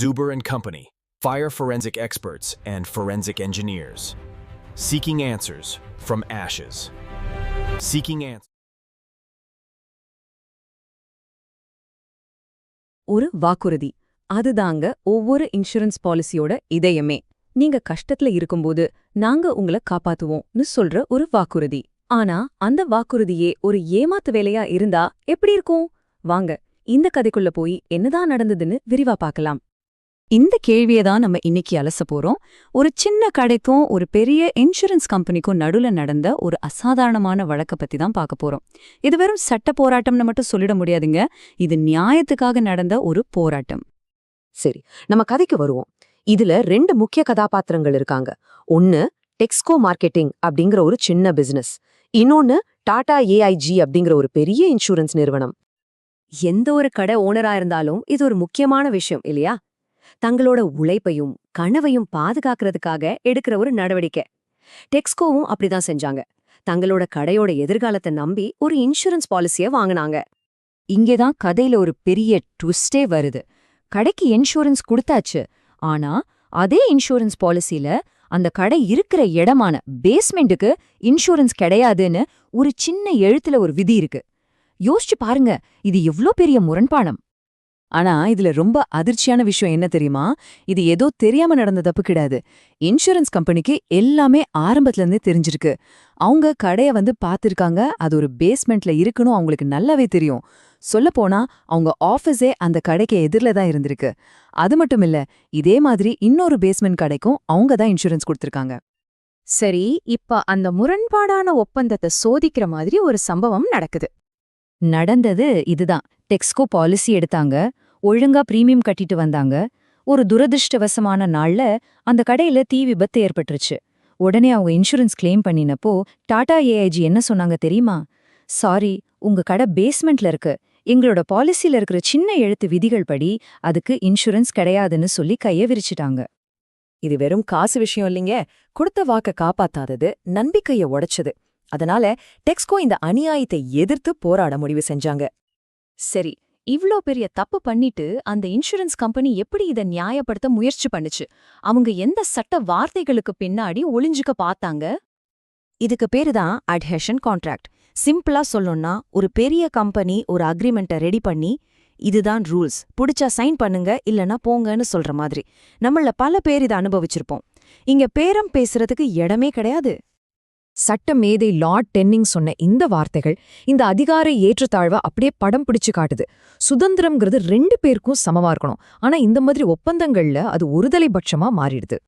Zuber and Company, fire forensic experts and forensic engineers. Seeking answers from ashes. Seeking answers. ஒரு வாக்குறுதி அதுதாங்க ஒவ்வொரு insurance பாலிசியோட இதயமே நீங்க கஷ்டத்துல இருக்கும்போது நாங்க உங்களை காப்பாத்துவோம்னு சொல்ற ஒரு வாக்குறுதி ஆனா அந்த வாக்குறுதியே ஒரு ஏமாத்து வேலையா இருந்தா எப்படி இருக்கும் வாங்க இந்த கதைக்குள்ள போய் என்னதான் நடந்ததுன்னு விரிவா பார்க்கலாம் இந்த கேள்வியை தான் நம்ம இன்னைக்கு அலச போறோம். ஒரு சின்ன கடைக்கும் ஒரு பெரிய இன்சூரன்ஸ் கம்பெனிக்கும் நடுவுல நடந்த ஒரு அசாதாரணமான வழக்க பத்தி தான் பார்க்க போறோம். இது வெறும் சட்ட போராட்டம்னு மட்டும் சொல்லிட முடியாதுங்க. இது நியாயத்துக்காக நடந்த ஒரு போராட்டம். சரி நம்ம கதைக்கு வருவோம். இதுல ரெண்டு முக்கிய கதாபாத்திரங்கள் இருக்காங்க. ஒன்னு டெக்ஸ்கோ மார்க்கெட்டிங் அப்படிங்கிற ஒரு சின்ன பிசினஸ் இன்னொன்னு டாடா ஏஐஜி அப்படிங்கிற ஒரு பெரிய இன்சூரன்ஸ் நிறுவனம். எந்த ஒரு கடை ஓனரா இருந்தாலும் இது ஒரு முக்கியமான விஷயம் இல்லையா? தங்களோட உழைப்பையும் கனவையும் பாதுகாக்கிறதுக்காக எடுக்கிற ஒரு நடவடிக்கை. டெக்ஸ்கோவும் அப்படிதான் செஞ்சாங்க. தங்களோட கடையோட எதிர்காலத்தை நம்பி ஒரு இன்சூரன்ஸ் பாலிசிய வாங்குனாங்க. இங்கேதான் கதையில ஒரு பெரிய ட்விஸ்டே வருது. கடைக்கு இன்சூரன்ஸ் கொடுத்தாச்சு. ஆனா அதே இன்சூரன்ஸ் பாலிசில அந்த கடை இருக்கிற இடமான பேஸ்மெண்ட்டுக்கு இன்சூரன்ஸ் கிடையாதுன்னு ஒரு சின்ன எழுத்துல ஒரு விதி இருக்கு. யோசிச்சு பாருங்க இது எவ்ளோ பெரிய முரண்பாடம் ஆனா இதுல ரொம்ப அதிர்ச்சியான விஷயம் என்ன தெரியுமா? இது ஏதோ தெரியாம நடந்த தப்பு கிடையாது. இன்சூரன்ஸ் கம்பெனிக்கு எல்லாமே ஆரம்பத்துல இருந்தே தெரிஞ்சிருக்கு. அவங்க கடைய வந்து பாத்திருக்காங்க அது ஒரு பேஸ்மெண்ட்ல இருக்கணும். அவங்களுக்கு நல்லாவே தெரியும். சொல்லப்போனா அவங்க ஆஃபீஸே அந்த கடைக்கு எதிரில தான் இருந்திருக்கு. அது மட்டும் இல்ல இதே மாதிரி இன்னொரு பேஸ்மெண்ட் கடைக்கும் அவங்க தான் இன்சூரன்ஸ் கொடுத்திருக்காங்க. சரி இப்ப அந்த முரண்பாடான ஒப்பந்தத்தை சோதிக்கிற மாதிரி ஒரு சம்பவம் நடக்குது. நடந்தது இதுதான். டெக்ஸ்கோ பாலிசி எடுத்தாங்க. ஒழுங்கா பிரீமியம் கட்டிட்டு வந்தாங்க. ஒரு துரதிருஷ்டவசமான நாள்ல அந்த கடையில தீ விபத்து ஏற்பட்டுருச்சு. உடனே அவங்க இன்சூரன்ஸ் கிளைம் பண்ணினப்போ டாடா ஏஐஜி என்ன சொன்னாங்க தெரியுமா? சாரி உங்க கடை பேஸ்மெண்ட்ல இருக்கு. எங்களோட பாலிசில இருக்கிற சின்ன எழுத்து விதிகள் படி அதுக்கு இன்சூரன்ஸ் கிடையாதுன்னு சொல்லி கைய விரிச்சிட்டாங்க. இது வெறும் காசு விஷயம் இல்லைங்க. கொடுத்த வாக்க காப்பாத்தாதது நம்பிக்கைய உடைச்சது. அதனால டெக்ஸ்கோ இந்த அநியாயத்தை எதிர்த்து போராட முடிவு செஞ்சாங்க. சரி இவ்ளோ பெரிய தப்பு பண்ணிட்டு அந்த இன்சூரன்ஸ் கம்பெனி எப்படி இத நியாயப்படுத்த முயற்சி பண்ணுச்சு? அவங்க எந்த சட்ட வார்த்தைகளுக்கு பின்னாடி ஒளிஞ்சுக்க பார்த்தாங்க? இதுக்கு பேரு தான் அட்ஹெஷன் கான்ட்ராக்ட் சிம்பிளா சொல்லணும்னா ஒரு பெரிய கம்பெனி ஒரு அக்ரிமெண்ட்டை ரெடி பண்ணி இதுதான் ரூல்ஸ் புடிச்சா சைன் பண்ணுங்க இல்லனா போங்கன்னு சொல்ற மாதிரி. நம்மள பல பேர் இதை அனுபவிச்சிருப்போம். இங்க பேரம் பேசுறதுக்கு இடமே கிடையாது. சட்ட மேதை லார்ட் டென்னிங் சொன்ன இந்த வார்த்தைகள் இந்த அதிகார ஏற்றத்தாழ்வை அப்படியே படம் பிடிச்சு காட்டுது. சுதந்திரம்ங்கிறது ரெண்டு பேருக்கும் சமமா இருக்கணும். ஆனா இந்த மாதிரி ஒப்பந்தங்கள்ல அது ஒருதலை பட்சமா மாறிடுது.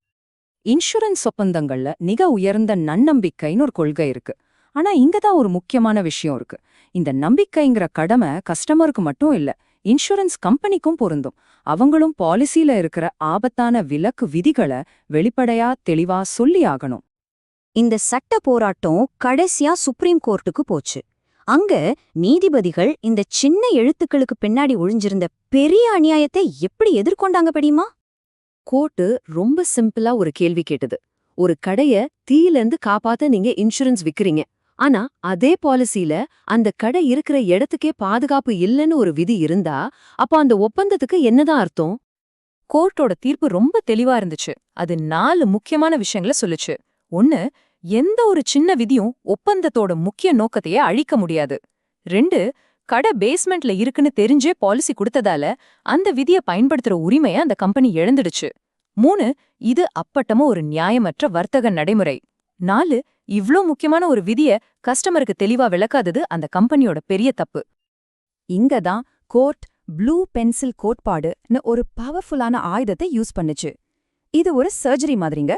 இன்சூரன்ஸ் ஒப்பந்தங்கள்ல மிக உயர்ந்த நன்னம்பிக்கைன்னு ஒரு கொள்கை இருக்கு. ஆனா இங்க தான் ஒரு முக்கியமான விஷயம் இருக்கு. இந்த நம்பிக்கைங்கிற கடமை கஸ்டமருக்கு மட்டும் இல்ல இன்சூரன்ஸ் கம்பெனிக்கும் பொருந்தும். அவங்களும் பாலிசியில இருக்கிற ஆபத்தான விலக்கு விதிகளை வெளிப்படையா தெளிவா சொல்லி ஆகணும். இந்த சட்ட போராட்டம் கடைசியா சுப்ரீம் கோர்ட்டுக்கு போச்சு. அங்க நீதிபதிகள் இந்த சின்ன எழுத்துக்களுக்கு பின்னாடி ஒழிஞ்சிருந்த பெரிய அநியாயத்தை எப்படி எதிர்கொண்டாங்க படியுமா கோர்ட்டு ரொம்ப சிம்பிளா ஒரு கேள்வி கேட்டது. ஒரு கடைய தீயிலிருந்து காப்பாத்த நீங்க இன்சூரன்ஸ் விக்கிறீங்க. ஆனா அதே பாலிசில அந்த கடை இருக்கிற இடத்துக்கே பாதுகாப்பு இல்லைன்னு ஒரு விதி இருந்தா அப்ப அந்த ஒப்பந்தத்துக்கு என்னதான் அர்த்தம்? கோர்ட்டோட தீர்ப்பு ரொம்ப தெளிவா இருந்துச்சு. அது நாலு முக்கியமான விஷயங்களை சொல்லுச்சு. ஒன்னு எந்த ஒரு சின்ன விதியும் ஒப்பந்தத்தோட முக்கிய நோக்கத்தையே அழிக்க முடியாது. ரெண்டு கடை பேஸ்மெண்ட்ல இருக்குன்னு தெரிஞ்சே பாலிசி கொடுத்ததால அந்த விதிய பயன்படுத்துற உரிமைய அந்த கம்பெனி இழந்துடுச்சு. மூணு இது அப்பட்டமா ஒரு நியாயமற்ற வர்த்தக நடைமுறை. நாலு இவ்ளோ முக்கியமான ஒரு விதிய கஸ்டமருக்கு தெளிவா விளக்காதது அந்த கம்பெனியோட பெரிய தப்பு. இங்க தான் கோர்ட் ப்ளூ பென்சில் கோட்பாடுன்னு ஒரு பவர்ஃபுல்லான ஆயுதத்தை யூஸ் பண்ணுச்சு. இது ஒரு சர்ஜரி மாதிரிங்க.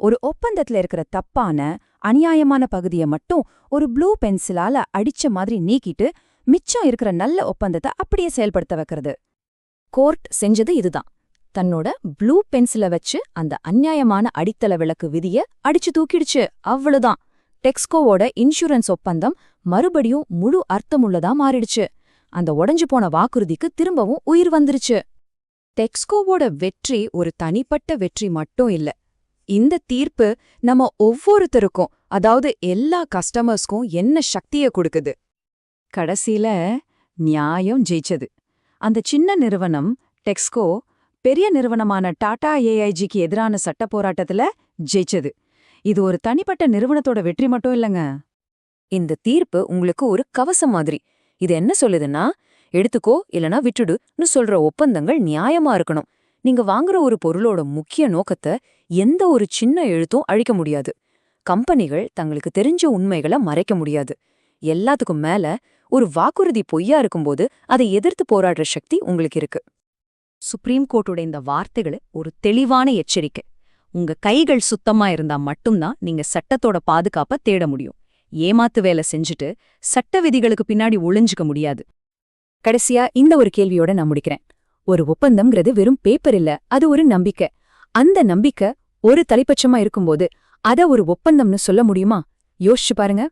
ஒரு ஒப்பந்தத்துல இருக்கிற தப்பான அநியாயமான பகுதியை மட்டும் ஒரு ப்ளூ பென்சிலால அடிச்ச மாதிரி நீக்கிட்டு மிச்சம் இருக்கிற நல்ல ஒப்பந்தத்தை அப்படியே செயல்படுத்த வைக்கிறது. கோர்ட் செஞ்சது இதுதான். தன்னோட ப்ளூ பென்சில வச்சு அந்த அநியாயமான அடித்தள விளக்கு விதிய அடிச்சு தூக்கிடுச்சு. அவ்வளவுதான். டெக்ஸ்கோவோட இன்சூரன்ஸ் ஒப்பந்தம் மறுபடியும் முழு அர்த்தமுள்ளதா மாறிடுச்சு. அந்த உடைஞ்சு போன வாக்குறுதிக்கு திரும்பவும் உயிர் வந்துருச்சு. டெக்ஸ்கோவோட வெற்றி ஒரு தனிப்பட்ட வெற்றி மட்டும் இல்ல. இந்த தீர்ப்பு நம்ம ஒவ்வொருத்தருக்கும் அதாவது எல்லா கஸ்டமர்ஸ்க்கும் என்ன சக்திய கொடுக்குது? கடைசியில நியாயம் ஜெயிச்சது. அந்த சின்ன நிறுவனம் டெக்ஸ்கோ பெரிய நிறுவனமான டாடா ஏஐஜிக்கு எதிரான சட்ட போராட்டத்துல ஜெயிச்சது. இது ஒரு தனிப்பட்ட நிறுவனத்தோட வெற்றி மட்டும் இல்லைங்க. இந்த தீர்ப்பு உங்களுக்கு ஒரு கவசம் மாதிரி. இது என்ன சொல்லுதுன்னா எடுத்துக்கோ இல்லனா விட்டுடுன்னு சொல்ற ஒப்பந்தங்கள் நியாயமா இருக்கணும். நீங்க வாங்குற ஒரு பொருளோட முக்கிய நோக்கத்தை எந்த ஒரு சின்ன எழுத்தும் அழிக்க முடியாது. கம்பெனிகள் தங்களுக்கு தெரிஞ்ச உண்மைகளை மறைக்க முடியாது. எல்லாத்துக்கும் மேல ஒரு வாக்குறுதி பொய்யா இருக்கும்போது அதை எதிர்த்து போராடுற சக்தி உங்களுக்கு இருக்கு. சுப்ரீம் கோர்ட்டோட இந்த வார்த்தைகள் ஒரு தெளிவான எச்சரிக்கை. உங்க கைகள் சுத்தமா இருந்தா மட்டும்தான் நீங்க சட்டத்தோட பாதுகாப்ப தேட முடியும். ஏமாத்து வேலை செஞ்சுட்டு சட்ட விதிகளுக்கு பின்னாடி ஒளிஞ்சுக்க முடியாது. கடைசியா இந்த ஒரு கேள்வியோட நான் முடிக்கிறேன். ஒரு ஒப்பந்தம்ங்கிறது வெறும் பேப்பர் இல்ல அது ஒரு நம்பிக்கை. அந்த நம்பிக்கை ஒரு தலைப்பட்சமா இருக்கும்போது அத ஒரு ஒப்பந்தம்னு சொல்ல முடியுமா? யோசிச்சு பாருங்க.